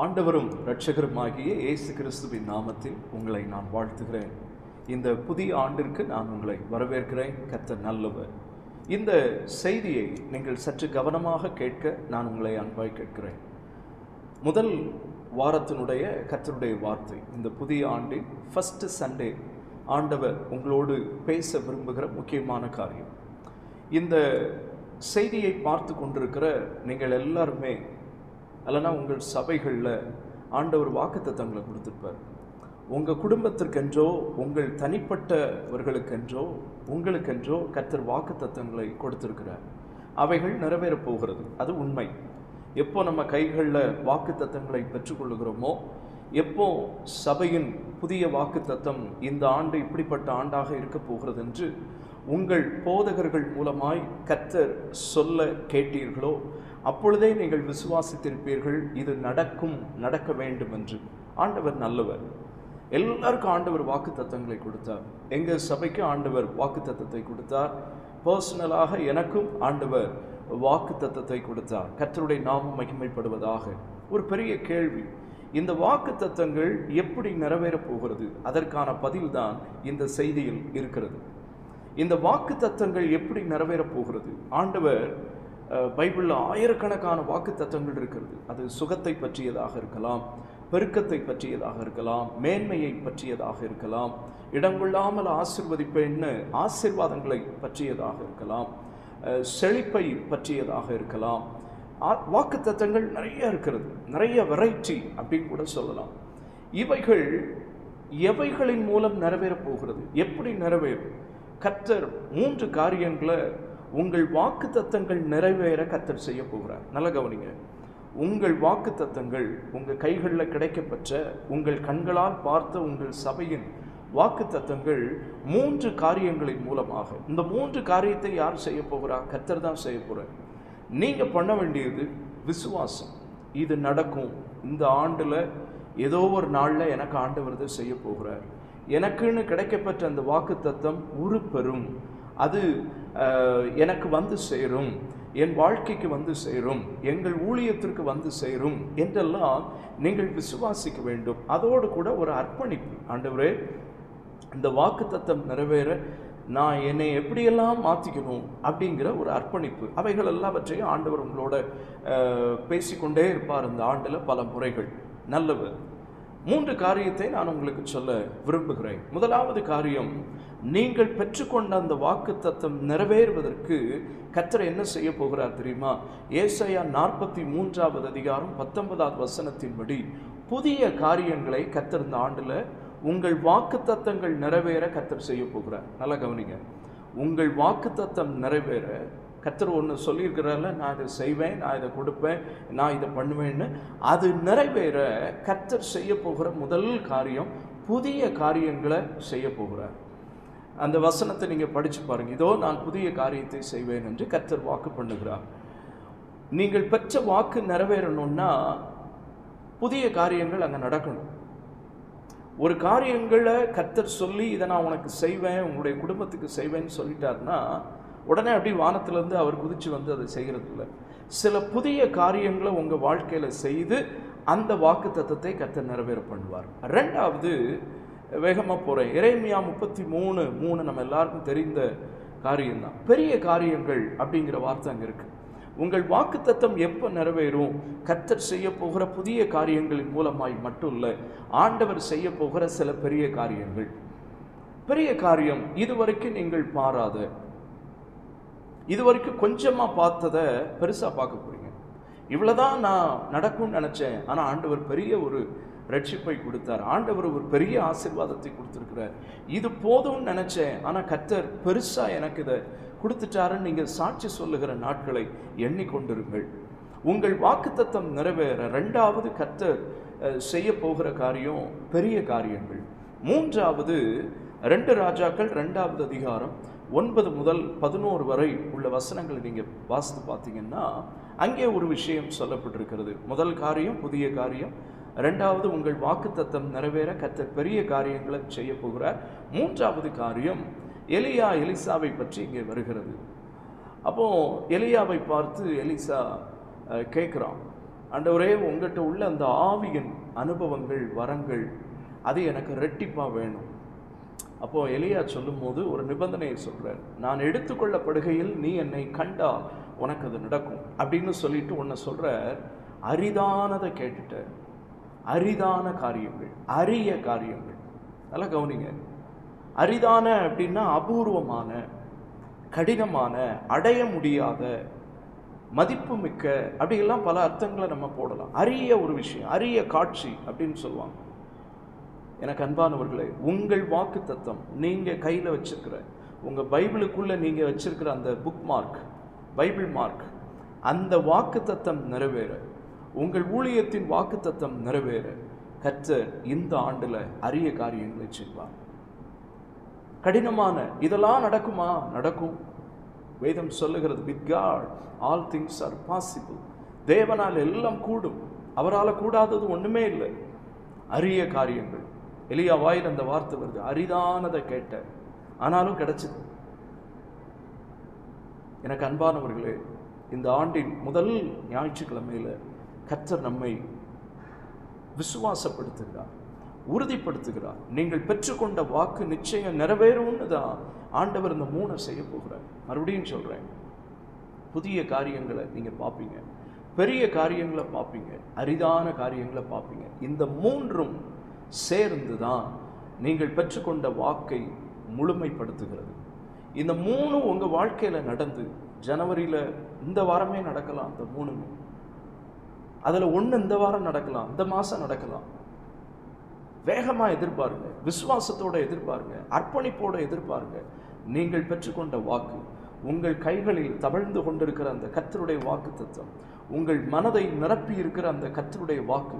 ஆண்டவரும் இரட்சகருமாகிய இயேசு கிறிஸ்துவின் நாமத்தில் உங்களை நான் வாழ்த்துகிறேன். இந்த புதிய ஆண்டிற்கு நான் உங்களை வரவேற்கிறேன். கர்த்தர் நல்லவர். இந்த செய்தியை நீங்கள் சற்று கவனமாக கேட்க நான் உங்களை அன்பாய் கேட்கிறேன். முதல் வாரத்தினுடைய கத்தருடைய வார்த்தை இந்த புதிய ஆண்டின் ஃபஸ்ட்டு சண்டே ஆண்டவர் உங்களோடு பேச விரும்புகிற முக்கியமான காரியம். இந்த செய்தியை பார்த்து கொண்டிருக்கிற நீங்கள் எல்லாருமே அல்லனா உங்கள் சபைகளில் ஆண்டவர் வாக்குத்தத்தங்களை கொடுத்துருப்பார். உங்கள் குடும்பத்திற்கென்றோ உங்கள் தனிப்பட்டவர்களுக்கென்றோ உங்களுக்கென்றோ கர்த்தர் வாக்குத்தங்களை கொடுத்துருக்கிறார். அவைகள் நிறைவேறப் போகிறது. அது உண்மை. எப்போ நம்ம கைகளில் வாக்குத்தத்தங்களை பெற்றுக்கொள்ளுகிறோமோ எப்போ சபையின் புதிய வாக்குத்தத்தம் இந்த ஆண்டு இப்படிப்பட்ட ஆண்டாக இருக்க போகிறது என்று உங்கள் போதகர்கள் மூலமாய் கத்தர் சொல்ல கேட்டீர்களோ அப்பொழுதே நீங்கள் விசுவாசித்திருப்பீர்கள் இது நடக்கும் நடக்க வேண்டும் என்று ஆண்டவர் நல்லவர். எல்லாருக்கும் ஆண்டவர் வாக்கு தத்தங்களை கொடுத்தார். எங்கள் சபைக்கு ஆண்டவர் வாக்கு தத்தத்தை கொடுத்தார். பர்சனலாக எனக்கும் ஆண்டவர் வாக்கு தத்தத்தை கொடுத்தார். கத்தருடைய நாமம் மகிமைப்படுவதாக. ஒரு பெரிய கேள்வி. இந்த வாக்கு தத்தங்கள் எப்படி நிறைவேறப் போகிறது? அதற்கான பதில்தான் இந்த செய்தியில் இருக்கிறது. இந்த வாக்கு தத்தங்கள் எப்படி நிறைவேறப் போகிறது ஆண்டவர் பைபிளில் ஆயிரக்கணக்கான வாக்கு தத்தங்கள் இருக்கிறது. அது சுகத்தை பற்றியதாக இருக்கலாம் பெருக்கத்தை பற்றியதாக இருக்கலாம் மேன்மையை பற்றியதாக இருக்கலாம் இடங்கொள்ளாமல் ஆசிர்வதிப்பேன்னு ஆசிர்வாதங்களை பற்றியதாக இருக்கலாம் செழிப்பை பற்றியதாக இருக்கலாம். வாக்கு தத்தங்கள் நிறைய இருக்கிறது. நிறைய வெரைட்டி அப்படின்னு கூட சொல்லலாம். இவைகள் எவைகளின் மூலம் நிறைவேறப் போகிறது? எப்படி நிறைவேறும்? கத்தர் மூன்று காரியங்களை உங்கள் வாக்கு தத்தங்கள் நிறைவேற கத்தர் செய்ய போகிறார். நல்ல கவனிங்க. உங்கள் வாக்கு தத்தங்கள் உங்கள் கைகளில் கிடைக்கப்பெற்ற உங்கள் கண்களால் பார்த்த உங்கள் சபையின் வாக்கு தத்தங்கள் மூன்று காரியங்களின் மூலமாக. இந்த மூன்று காரியத்தை யார் செய்ய போகிறா? கர்த்தர் தான் செய்ய போகிறார் நீங்கள் பண்ண வேண்டியது விசுவாசம். இது நடக்கும். இந்த ஆண்டில் ஏதோ ஒரு நாளில் எனக்கு ஆண்டவர் இதை செய்ய போகிறார். எனக்குன்னு கிடைக்கப்பெற்ற அந்த வாக்கு தத்தம் உருப்பெறும். அது எனக்கு வந்து சேரும். என் வாழ்க்கைக்கு வந்து சேரும். எங்கள் ஊழியத்திற்கு வந்து சேரும் என்றெல்லாம் நீங்கள் விசுவாசிக்க வேண்டும். அதோடு கூட ஒரு அர்ப்பணிப்பு. ஆண்டவரே இந்த வாக்கு தத்தம் நிறைவேற நான் என்னை எப்படியெல்லாம் மாற்றிக்கணும் அப்படிங்கிற ஒரு அர்ப்பணிப்பு. அவைகள் எல்லாவற்றையும் ஆண்டவர் உங்களோட பேசிக்கொண்டே இருப்பார் இந்த ஆண்டில் பல முறைகள். நல்லவர். மூன்று காரியத்தை நான் உங்களுக்கு சொல்ல விரும்புகிறேன். முதலாவது காரியம் நீங்கள் பெற்றுக்கொண்ட அந்த வாக்கு தத்தம் நிறைவேறுவதற்கு கத்தரை என்ன செய்ய போகிறார் தெரியுமா? ஏசையா நாற்பத்தி மூன்றாவது அதிகாரம் பத்தொன்பதாவது வசனத்தின்படி புதிய காரியங்களை கத்திருந்த இந்த ஆண்டில் உங்கள் வாக்கு தத்தங்கள் நிறைவேற கத்தர் செய்ய போகிறார். நல்லா கவனிங்க. உங்கள் வாக்கு தத்தம் நிறைவேற கத்தர் ஒன்று சொல்லியிருக்கிறார்ல நான் இதை செய்வேன் நான் இதை கொடுப்பேன் நான் இதை பண்ணுவேன்னு. அது நிறைவேற கத்தர் செய்ய போகிற முதல் காரியம் புதிய காரியங்களை செய்ய போகிறார். அந்த வசனத்தை நீங்கள் படித்து பாருங்கள் இதோ நான் புதிய காரியத்தை செய்வேன் என்று கர்த்தர் வாக்கு பண்ணுகிறார். நீங்கள் பெற்ற வாக்கு நிறைவேறணும்னா புதிய காரியங்கள் அங்கே நடக்கணும். ஒரு காரியங்களை கத்தர் சொல்லி இதை நான் உனக்கு செய்வேன் உங்களுடைய குடும்பத்துக்கு செய்வேன்னு சொல்லிட்டாருன்னா உடனே அப்படி வானத்திலேருந்து அவர் குதித்து வந்து அதை செய்கிறது இல்லை சில புதிய காரியங்களை உங்கள் வாழ்க்கையில் செய்து அந்த வாக்கு தத்துவத்தை கத்த நிறைவேற பண்ணுவார். ரெண்டாவது வேகமாக போகிறேன் இறைமையா முப்பத்தி மூணு மூணு நம்ம எல்லாருக்கும் தெரிந்த காரியம்தான். பெரிய காரியங்கள் அப்படிங்கிற வார்த்தை அங்கே இருக்குது உங்கள் வாக்குத்தத்தம் எப்போ நிறைவேறும்? கத்தர் செய்ய போகிற புதிய காரியங்களின் மூலமாய் மட்டும் இல்லை ஆண்டவர் செய்ய போகிற சில பெரிய காரியங்கள். பெரிய காரியம் இதுவரைக்கும் நீங்கள் பாராத இது வரைக்கும் கொஞ்சமாக பார்த்ததை பெருசாக பார்க்க போறீங்க. இவ்வளோதான் நான் நடக்கும்னு நினச்சேன். ஆனால் ஆண்டவர் பெரிய ஒரு ரட்சிப்பை கொடுத்தார். ஆண்டவர் ஒரு பெரிய ஆசீர்வாதத்தை கொடுத்துருக்கிறார். இது போதும்னு நினச்சேன். ஆனால் கர்த்தர் பெருசாக எனக்கு இதை கொடுத்துட்டாருன்னு நீங்கள் சாட்சி சொல்லுகிற நாட்களை எண்ணிக்கொண்டிருங்கள். உங்கள் வாக்குத்தத்தம் நிறைவேற ரெண்டாவது கர்த்தர் செய்ய போகிற காரியம் பெரிய காரியங்கள். மூன்றாவது ரெண்டு ராஜாக்கள் ரெண்டாவது அதிகாரம் ஒன்பது முதல் பதினோரு வரை உள்ள வசனங்களை நீங்கள் வாசித்து பார்த்தீங்கன்னா அங்கே ஒரு விஷயம் சொல்லப்பட்டிருக்கிறது. முதல் காரியம் புதிய காரியம். ரெண்டாவது உங்கள் வாக்குத்தத்தம் நிறைவேற கத்தர் பெரிய காரியங்களை செய்ய போகிறார். மூன்றாவது காரியம் எலியா எலிசாவை பற்றி இங்கே வருகிறது. அப்போது எலியாவை பார்த்து எலிசா கேட்குறான். ஆண்டவரே உங்கள்கிட்ட உள்ள அந்த ஆவியின் அனுபவங்கள் வரங்கள் அது எனக்கு ரெட்டிப்பாக வேணும். அப்போ எலியா சொல்லும்போது ஒரு நிபந்தனையை சொல்கிறார் நான் எடுத்துக்கொள்ளப்படுகையில் நீ என்னை கண்டா உனக்கு அது நடக்கும் அப்படின்னு சொல்லிட்டு உன்னை சொல்கிற அரிதானதை கேட்டுட்ட அரிதான காரியங்கள் அரிய காரியங்கள். நல்லா கவனிங்க. அரிதான அப்படின்னா அபூர்வமான கடினமான அடைய முடியாத மதிப்புமிக்க அப்படியெல்லாம் பல அர்த்தங்களை நம்ம போடலாம். அரிய ஒரு விஷயம் அரிய காட்சி அப்படின்னு சொல்லுவாங்க. எனக்கு அன்பானவர்களே உங்கள் வாக்கு தத்தம் நீங்கள் கையில் வச்சிருக்கிற உங்கள் பைபிளுக்குள்ளே நீங்கள் வச்சிருக்கிற அந்த புக் மார்க் பைபிள் மார்க் அந்த வாக்கு தத்தம் நிறைவேற. உங்கள் ஊழியத்தின் வாக்கு தத்தம் நிறைவேற. கர்த்தர் இந்த ஆண்டில் அரிய காரியங்களை செய்வார். கடினமான இதெல்லாம் நடக்குமா? நடக்கும். வேதம் சொல்லுகிறது with God all things are possible தேவனால் எல்லாம் கூடும். அவரால் கூடாதது ஒன்றுமே இல்லை. அரிய காரியங்கள். எலியா வாயில் அந்த வார்த்தை வருது. அரிதானதை கேட்டேன் ஆனாலும் கிடைச்சிது. எனக்கு அன்பானவர்களே இந்த ஆண்டின் முதல் ஞாயிற்றுக்கிழமையில கர்த்தர் நம்மை விசுவாசப்படுத்துகிறார் உறுதிப்படுத்துகிறார். நீங்கள் பெற்றுக்கொண்ட வாக்கு நிச்சயம் நிறைவேறும்னு தான் ஆண்டவர் இந்த மூணை செய்ய போகிறார். மறுபடியும் சொல்கிறேன் புதிய காரியங்களை நீங்கள் பார்ப்பீங்க. பெரிய காரியங்களை பார்ப்பீங்க. அரிதான காரியங்களை பார்ப்பீங்க. இந்த மூன்றும் சேர்ந்து தான் நீங்கள் பெற்றுக்கொண்ட வாக்கை முழுமைப்படுத்துகிறது. இந்த மூணும் உங்க வாழ்க்கையில நடந்து ஜனவரியில இந்த வாரமே நடக்கலாம் அந்த மூணுமே அதுல ஒண்ணு இந்த வாரம் நடக்கலாம் இந்த மாசம் நடக்கலாம். வேகமா எதிர்பாருங்க விசுவாசத்தோட எதிர்பாருங்க அர்ப்பணிப்போடு எதிர்பாருங்க. நீங்கள் பெற்றுக்கொண்ட வாக்கு உங்கள் கைகளில் தவழ்ந்து கொண்டிருக்கிற அந்த கத்தருடைய வாக்கு தத்துவம் உங்கள் மனதை நிரப்பி இருக்கிற அந்த கத்தருடைய வாக்கு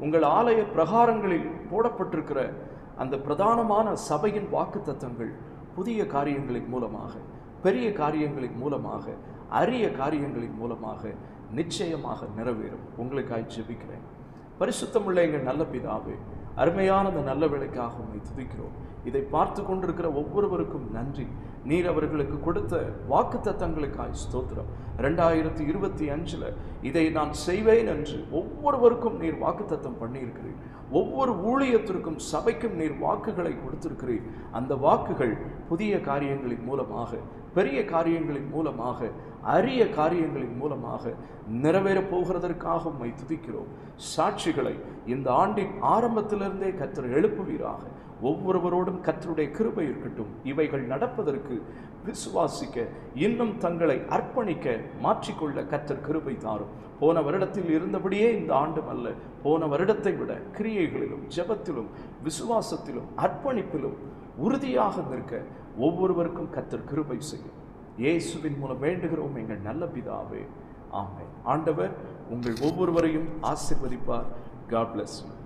உங்கள் ஆலய பிரகாரங்களில் போடப்பட்டிருக்கிற அந்த பிரதானமான சபையின் வாக்குத்தத்தங்கள் புதிய காரியங்களின் மூலமாக பெரிய காரியங்களின் மூலமாக அரிய காரியங்களின் மூலமாக நிச்சயமாக நிறைவேறும். உங்களுக்காய் ஜெபிக்கிறேன். பரிசுத்தமுள்ள எங்கள் நல்ல பிதாவே அருமையான அந்த நல்ல வேலைக்காக உண்மை துதிக்கிறோம். இதை பார்த்து கொண்டிருக்கிற ஒவ்வொருவருக்கும் நன்றி. நீர் அவர்களுக்கு கொடுத்த வாக்கு தத்தங்களுக்காய் ஸ்தோத்திரம். ரெண்டாயிரத்தி இருபத்தி அஞ்சில் இதை நான் செய்வேன் என்று ஒவ்வொருவருக்கும் நீர் வாக்குத்தத்தம் பண்ணியிருக்கிறீர். ஒவ்வொரு ஊழியத்திற்கும் சபைக்கும் நீர் வாக்குகளை கொடுத்திருக்கிறீர். அந்த வாக்குகள் புதிய காரியங்களின் மூலமாக பெரிய காரியங்களின் மூலமாக அரிய காரியங்களின் மூலமாக நிறைவேறப் போகிறதற்காக உம்மை துதிக்கிறோம். சாட்சிகளை இந்த ஆண்டின் ஆரம்பத்திலிருந்தே கத்தர் எழுப்புவீராக. ஒவ்வொருவரோடும் கத்தருடைய கிருபை இருக்கட்டும். இவைகள் நடப்பதற்கு விசுவாசிக்க இன்னும் தங்களை அர்ப்பணிக்க மாற்றிக்கொள்ள கத்தர் கிருபை தாரும். போன வருடத்தில் இருந்தபடியே இந்த ஆண்டும் அல்ல. போன வருடத்தை விட கிரியைகளிலும் ஜெபத்திலும் விசுவாசத்திலும் அர்ப்பணிப்பிலும் உறுதியாக நிற்க ஒவ்வொருவருக்கும் கத்தர் கிருபை செய்யும். இயேசுவின் மூலம் வேண்டுகிறோம் எங்கள் நல்ல பிதாவே. ஆமை ஆண்டவர் உங்கள் ஒவ்வொருவரையும் ஆசிர்வதிப்பார். God bless you